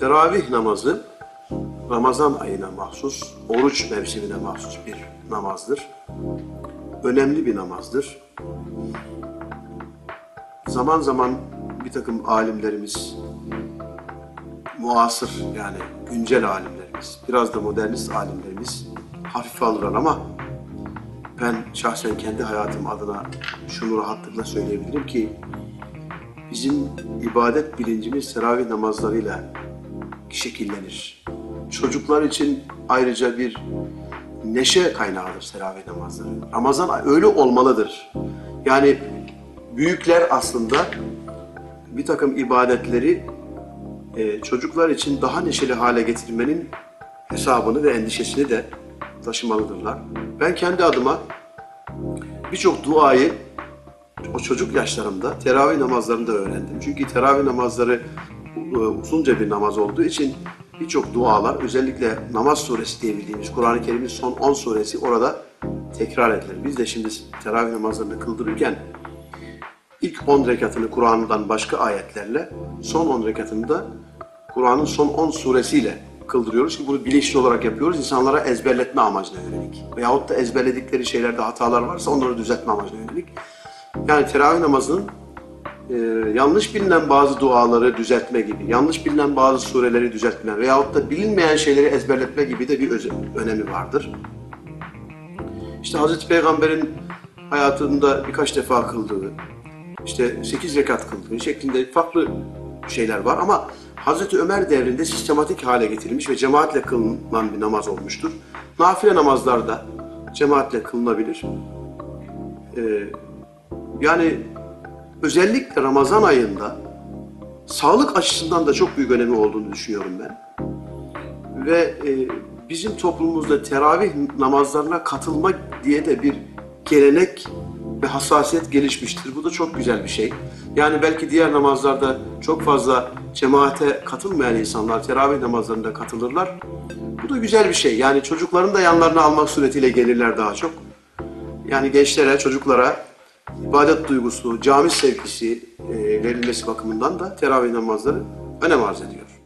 Teravih namazı Ramazan ayına mahsus, oruç mevsimine mahsus bir namazdır. Önemli bir namazdır. Zaman zaman bir takım alimlerimiz, muasır yani güncel alimlerimiz, biraz da modernist alimlerimiz hafife alırlar ama ben şahsen kendi hayatım adına şunu rahatlıkla söyleyebilirim ki bizim ibadet bilincimiz teravih namazlarıyla şekillenir. Çocuklar için ayrıca bir neşe kaynağıdır teravih namazları. Ramazan öyle olmalıdır. Yani büyükler aslında bir takım ibadetleri e, çocuklar için daha neşeli hale getirmenin hesabını ve endişesini de taşımalıdırlar. Ben kendi adıma birçok duayı o çocuk yaşlarımda teravih namazlarında öğrendim. Çünkü teravih namazları uzunca bir namaz olduğu için birçok dualar özellikle namaz suresi diye bildiğimiz Kur'an-ı Kerim'in son 10 suresi orada tekrar edilir. Biz de şimdi teravih namazlarını kıldırırken ilk 10 rekatını Kur'an'dan başka ayetlerle, son 10 rekatını da Kur'an'ın son 10 suresiyle kıldırıyoruz ki bunu bilinçli olarak yapıyoruz. İnsanlara ezberletme amacına yönelik. Veyahut da ezberledikleri şeylerde hatalar varsa onları düzeltme amacına yönelik. Yani teravih namazının e, yanlış bilinen bazı duaları düzeltme gibi, yanlış bilinen bazı sureleri düzeltme veyahut da bilinmeyen şeyleri ezberletme gibi de bir öze- önemi vardır. İşte Hazreti Peygamber'in hayatında birkaç defa kıldığı, işte 8 rekat kıldığı şeklinde farklı şeyler var ama Hazreti Ömer devrinde sistematik hale getirilmiş ve cemaatle kılınan bir namaz olmuştur. Nafile namazlarda cemaatle kılınabilir. Ee, yani özellikle Ramazan ayında sağlık açısından da çok büyük önemi olduğunu düşünüyorum ben. Ve e, bizim toplumumuzda teravih namazlarına katılmak diye de bir gelenek ve hassasiyet gelişmiştir. Bu da çok güzel bir şey. Yani belki diğer namazlarda çok fazla cemaate katılmayan insanlar teravih namazlarında katılırlar. Bu da güzel bir şey. Yani çocukların da yanlarına almak suretiyle gelirler daha çok. Yani gençlere, çocuklara ibadet duygusu, cami sevgisi e, verilmesi bakımından da teravih namazları önem arz ediyor.